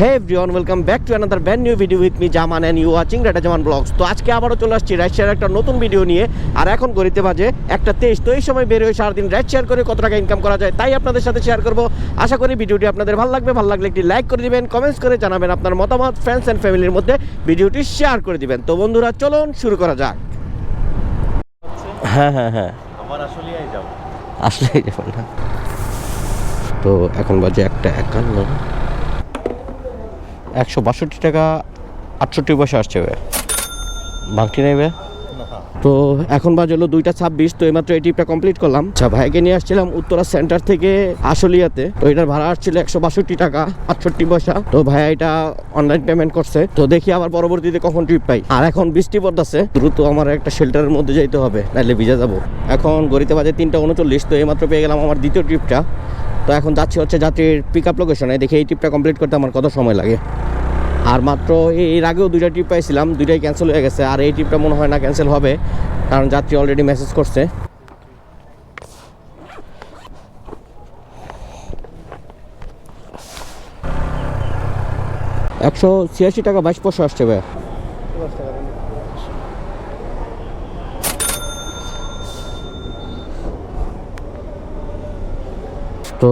Hey everyone welcome back to another brand new video with me Zaman and you watching Reta Zaman vlogs তো আজকে আবারও চলে আসছি ride share একটা নতুন ভিডিও নিয়ে। আর এখন গড়িতে বাজে একটা তেইশ তো এই সময় বের হয়ে সারাদিন রাইড শেয়ার করে কত টাকা ইনকাম করা যায় তাই আপনাদের সাথে শেয়ার করব। আশা করি ভিডিওটি আপনাদের ভালো লাগবে ভালো লাগলে একটি লাইক করে দিবেন কমেন্টস করে জানাবেন আপনার মতামত ফ্রেন্ডস অ্যান্ড ফ্যামিলির মধ্যে ভিডিওটি শেয়ার করে দিবেন। তো বন্ধুরা চলুন শুরু করা যাক। হ্যাঁ হ্যাঁ হ্যাঁ। আমার আসলেই যাব। আসলেই যাবেন না। তো এখন বাজে একটা একান্ন। একশো বাষট্টি টাকা, আটষট্টি পয়সা আসছে বে বাংটি নেবে তো এখন বাজে হলো দুইটা ছাব্বিশ, তো এইমাত্র এই ট্রিপটা কমপ্লিট করলাম। আচ্ছা ভাইকে নিয়ে আসছিলাম উত্তরা সেন্টার থেকে আশুলিয়াতে। তো এটার ভাড়া আসছিল একশো বাষট্টি টাকা, আটষট্টি পয়সা। তো ভাইয়া এটা অনলাইন পেমেন্ট করছে। তো দেখি আবার পরবর্তীতে কখন ট্রিপ পাই। আর এখন বৃষ্টি পড়তেছে, দ্রুত আমার একটা শেল্টারের মধ্যে যাইতে হবে নাহলে ভিজে যাব। এখন গড়িতে বাজে তিনটা উনচল্লিশ, তো এইমাত্র পেয়ে গেলাম আমার দ্বিতীয় ট্রিপটা তো এখন যাচ্ছি হচ্ছে যাত্রীর পিক আপ লোকেশনে দেখি এই ট্রিপটা কমপ্লিট করতে আমার কত সময় লাগে। আর মাত্র এর আগেও দুইটা ট্রিপ পাইছিলাম, দুইটাই ক্যান্সেল হয়ে গেছে। আর এই ট্রিপটা মনে হয় না ক্যান্সেল হবে, কারণ যাত্রী অলরেডি মেসেজ করছে। একশো ছিয়াশি টাকা বাইশ পয়সা আসছে ভাই তো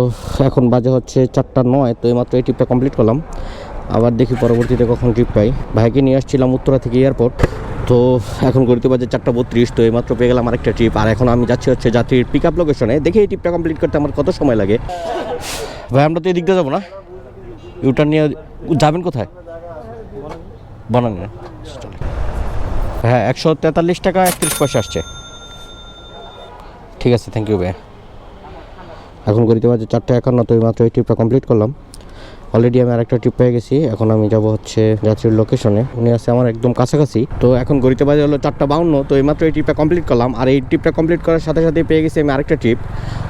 এখন বাজে হচ্ছে চারটা নয়, তো এইমাত্র এই ট্রিপটা কমপ্লিট করলাম। আবার দেখি পরবর্তীতে কখন ট্রিপ পাই। ভাইকে নিয়ে আসছিলাম উত্তরা থেকে এয়ারপোর্ট তো এখন গড়িতে বাজে চারটা বত্রিশ, তো এইমাত্র পেয়ে গেলাম আরেকটা ট্রিপ আর এখন আমি যাচ্ছি হচ্ছে যাত্রীর পিক আপ লোকেশনে দেখি এই ট্রিপটা কমপ্লিট করতে আমার কত সময় লাগে। ভাই, আমরা তো এদিক দিয়ে যাব না? ইউটার নিয়ে যাবেন কোথায়? বানান হ্যাঁ একশো তেতাল্লিশ টাকা একত্রিশ পয়সা আসছে। ঠিক আছে থ্যাংক ইউ ভাই এখন গড়িতে বাজে চারটে একান্ন, তো মাত্র এই ট্রিপটা কমপ্লিট করলাম। অলরেডি আমি আরেকটা ট্রিপ পেয়ে গেছি, এখন আমি যাব হচ্ছে যাত্রীর লোকেশনে উনি আছে আমার একদম কাছাকাছি, তো এখন গড়িতে বাজে হলো চারটা বাউন্ন, তো এইমাত্র এই ট্রিপটা কমপ্লিট করলাম। আর এই ট্রিপটা কমপ্লিট করার সাথে সাথে পেয়ে গেছি আমি আরেকটা ট্রিপ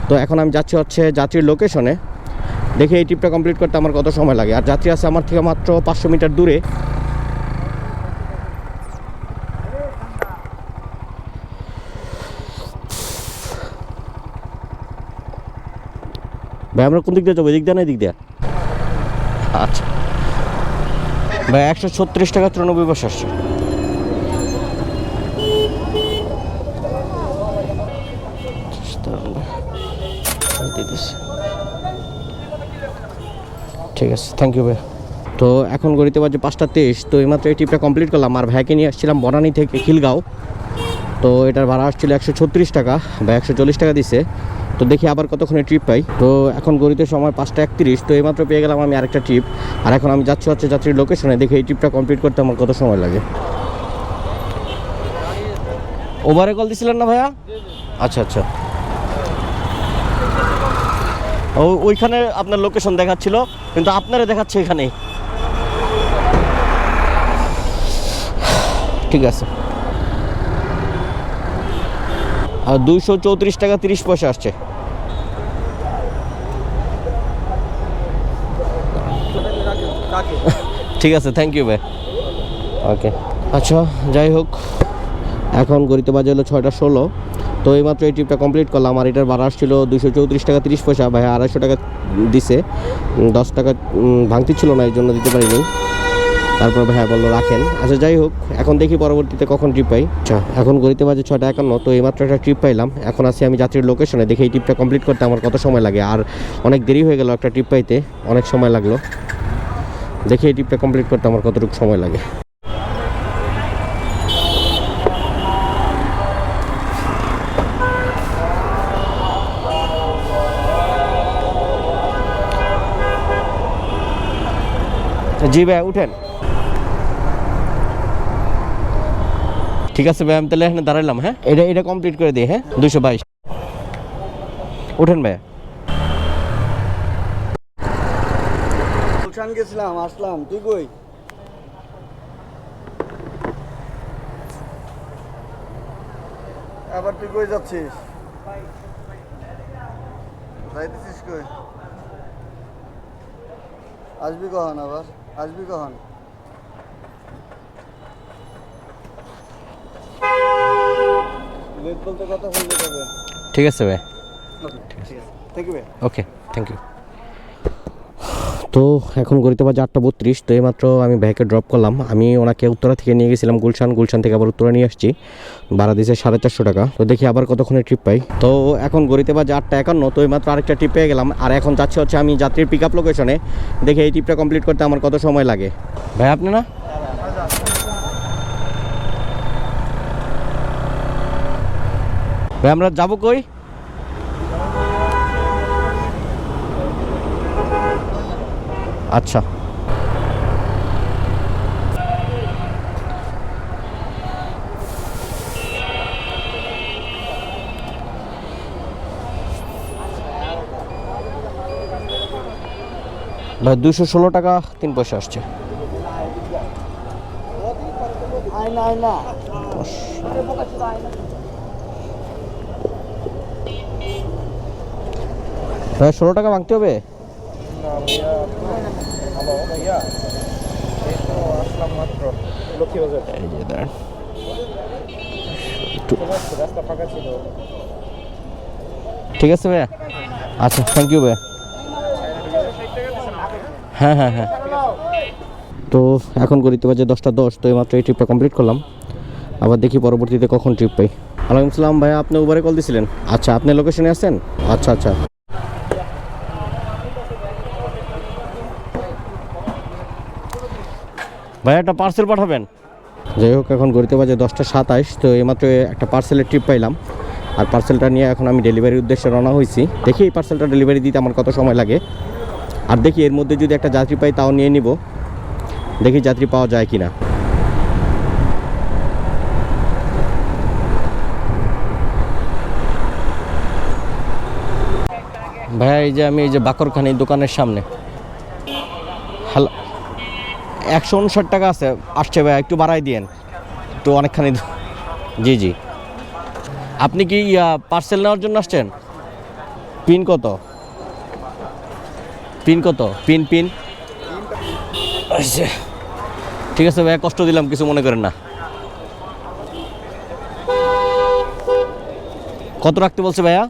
তো এখন আমি যাচ্ছি হচ্ছে যাত্রীর লোকেশনে দেখি এই ট্রিপটা কমপ্লিট করতে আমার কত সময় লাগে। আর যাত্রী আছে আমার থেকে মাত্র পাঁচশো মিটার দূরে। ভাই, আমরা কোন দিক দিয়ে যাব? এদিক দিয়ে না এদিক দিয়ে? আচ্ছা। ভাই, একশো ছত্রিশ টাকা চুরানব্বই পয়সা আসছে। ঠিক আছে থ্যাংক ইউ ভাই। তো এখন গড়িতে বাজে পাঁচটা তেইশ, তো এইমাত্র এই ট্রিপটা কমপ্লিট করলাম। আর ভাইকে নিয়ে আসছিলাম বনানি থেকে খিলগাঁও। তো এটার ভাড়া আসছিল একশো ছত্রিশ টাকা বা একশো চল্লিশ টাকা দিছে। তো দেখি আবার কতক্ষণে ট্রিপ পাই। তো এখন গড়িতে সময় পাঁচটা একত্রিশ, তো এইমাত্র পেয়ে গেলাম আমি আরেকটা ট্রিপ আর এখন আমি যাচ্ছি হচ্ছে যাত্রীর লোকেশনে দেখি এই ট্রিপটা কমপ্লিট করতে আমার কত সময় লাগে। ওভারে কল দিছিলেন না ভাইয়া? আচ্ছা আচ্ছা। ও, ওইখানে আপনার লোকেশন দেখাচ্ছিল, কিন্তু আপনারা দেখাচ্ছে এখানে ঠিক আছে আর দুইশো চৌত্রিশ টাকা তিরিশ পয়সা আসছে। ঠিক আছে থ্যাংক ইউ ভাই। ওকে আচ্ছা যাই হোক, এখন গড়িতে বাজে হলো ছয়টা ষোলো। তো এইমাত্র এই ট্রিপটা কমপ্লিট করলাম, আর এটার ভাড়া আসছিল দুশো চৌত্রিশ টাকা তিরিশ পয়সা। ভাই, আড়াইশো টাকা দিছে। দশ টাকা ভাঙতি ছিল না, এই জন্য দিতে পারিনি। তারপর ভাইয়া বলল, রাখেন। আচ্ছা যাই হোক, এখন দেখি পরবর্তীতে কখন ট্রিপ পাই। আচ্ছা এখন গড়িতে বাজে ছটা একান্ন, তো এইমাত্র একটা ট্রিপ পাইলাম। এখন আছি আমি যাত্রীর লোকেশনে দেখি এই ট্রিপটা কমপ্লিট করতে আমার কত সময় লাগে। আর অনেক দেরি হয়ে গেল একটা ট্রিপ পাইতে। অনেক সময় লাগল। দেখি এই ট্রিপটা কমপ্লিট করতে আমার কতটুকু সময় লাগে। জি ভাই, উঠেন। ঠিক আছে ভাই, আমি তাহলে এখানে দাঁড়ালাম হ্যাঁ? এটা এটা কমপ্লিট করে দিই হ্যাঁ? দুশো বাইশ। উঠেন ভাই। গুলশান গেছিলাম, আসলাম। তুই কই? আবার তুই কই যাচ্ছিস? যাইতেছিস কই? আসবি কখন আবার? আসবি কখন? লেট বলতে কথা বলতে হবে ঠিক আছে ভাই। থ্যাংক ইউ ভাই। ওকে থ্যাংক ইউ তো এখন গড়িতে বাজে আটটা বত্রিশ তো এইমাত্র আমি ভাইকে ড্রপ করলাম। আমি ওনাকে উত্তরা থেকে নিয়ে গেছিলাম গুলশান। গুলশান থেকে আবার উত্তরা নিয়ে আসছি। ভাড়া দিয়েছে সাড়ে চারশো টাকা। তো দেখি আবার কতক্ষণে ট্রিপ পাই। তো এখন গড়িতে বাজে আটটা একান্ন তো এইমাত্র আরেকটা ট্রিপ পেয়ে গেলাম। আর এখন যাচ্ছে হচ্ছে আমি যাত্রীর পিক আপ লোকেশনে দেখি এই ট্রিপটা কমপ্লিট করতে আমার কত সময় লাগে। ভাই আপনি না? ভাই আমরা যাব কই? আচ্ছা। ভাই দুশো ষোলো টাকা তিন পয়সা আসছে। আয়না আয়না। ভাই ষোলো টাকা ভাঙতে হবে? যে ঠিক আছে ভাইয়া? আচ্ছা থ্যাংক ইউ ভাইয়া। হ্যাঁ হ্যাঁ হ্যাঁ। তো এখন করিতে বাজে দশটা দশ তো এইমাত্র এই ট্রিপটা কমপ্লিট করলাম। আবার দেখি পরবর্তীতে কখন ট্রিপ পাই। আলাইকুম সালাম ভাইয়া, আপনি উবারে কল দিছিলেন? আচ্ছা আপনি লোকেশনে আছেন? আচ্ছা আচ্ছা। ভাইয়া, একটা পার্সেল পাঠাবেন? যাই হোক, এখন গড়িতে বাজে দশটা সাতাইশ, তো এইমাত্র একটা পার্সেলের ট্রিপ পাইলাম। আর পার্সেলটা নিয়ে এখন আমি ডেলিভারির উদ্দেশ্যে রওনা হয়েছি দেখি এই পার্সেলটা ডেলিভারি দিতে আমার কত সময় লাগে। আর দেখি এর মধ্যে যদি একটা যাত্রী পাই, তাও নিয়ে নিব। দেখি যাত্রী পাওয়া যায় কি না ভাইয়া, এই যে আমি এই যে বাকরখানি দোকানের সামনে। হ্যালো একশো উনষাট টাকা আছে, আসছে ভাইয়া, একটু বাড়াই দিয়েন। তো অনেকখানি জি জি। আপনি কি পার্সেল নেওয়ার জন্য আসছেন? পিন কত? পিন কত? Pin pin. ঠিক আছে ভাইয়া, কষ্ট দিলাম, কিছু মনে করেন না। কত রাখতে বলছে ভাইয়া?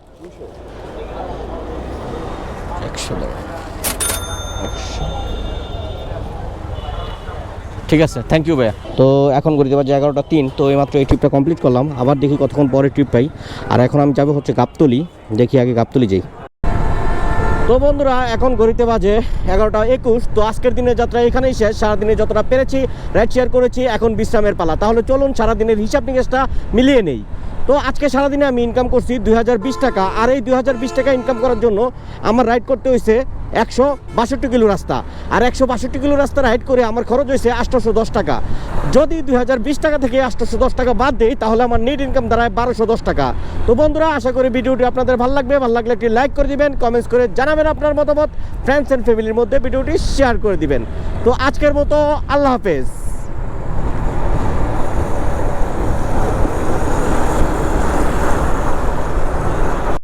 ঠিক আছে থ্যাংক ইউ ভাইয়া। তো এখন ঘুরতে পারছি এগারোটা তিন, তো এইমাত্র এই ট্রিপটা কমপ্লিট করলাম। আবার দেখি কতক্ষণ পরে ট্রিপ পাই। আর এখন আমি যাব হচ্ছে গাবতলি। দেখি আগে গাবতলি যাই। তো বন্ধুরা, এখন ঘড়িতে বাজে এগারোটা একুশ। তো আজকের দিনের যাত্রা এখানেই শেষ। সারাদিনে যতটা পেরেছি রাইড শেয়ার করেছি, এখন বিশ্রামের পালা। তাহলে চলুন সারাদিনের হিসাব নিকেশটা মিলিয়ে নেই। তো আজকে সারাদিনে আমি ইনকাম করছি দুই হাজার বিশ টাকা। আর এই দুই হাজার বিশ টাকা ইনকাম করার জন্য আমার রাইড করতে হয়েছে একশো বাষট্টি কিলো রাস্তা। আর একশো বাষট্টি কিলো রাস্তা রাইড করে আমার খরচ হয়েছে আটশোশো দশ টাকা। যদি দুই হাজার বিশ টাকা থেকে আটশোশো দশ টাকা বাদ দিই, তাহলে আমার নেট ইনকাম দাঁড়ায় বারোশো দশ টাকা। তো বন্ধুরা, আশা করি ভিডিওটি আপনাদের ভালো লাগবে। ভালো লাগলে একটি লাইক করে দিবেন কমেন্টস করে জানাবেন আপনার মতামত। ফ্রেন্ডস অ্যান্ড ফ্যামিলির মধ্যে ভিডিওটি শেয়ার করে দিবেন। তো আজকের মতো আল্লাহ হাফেজ।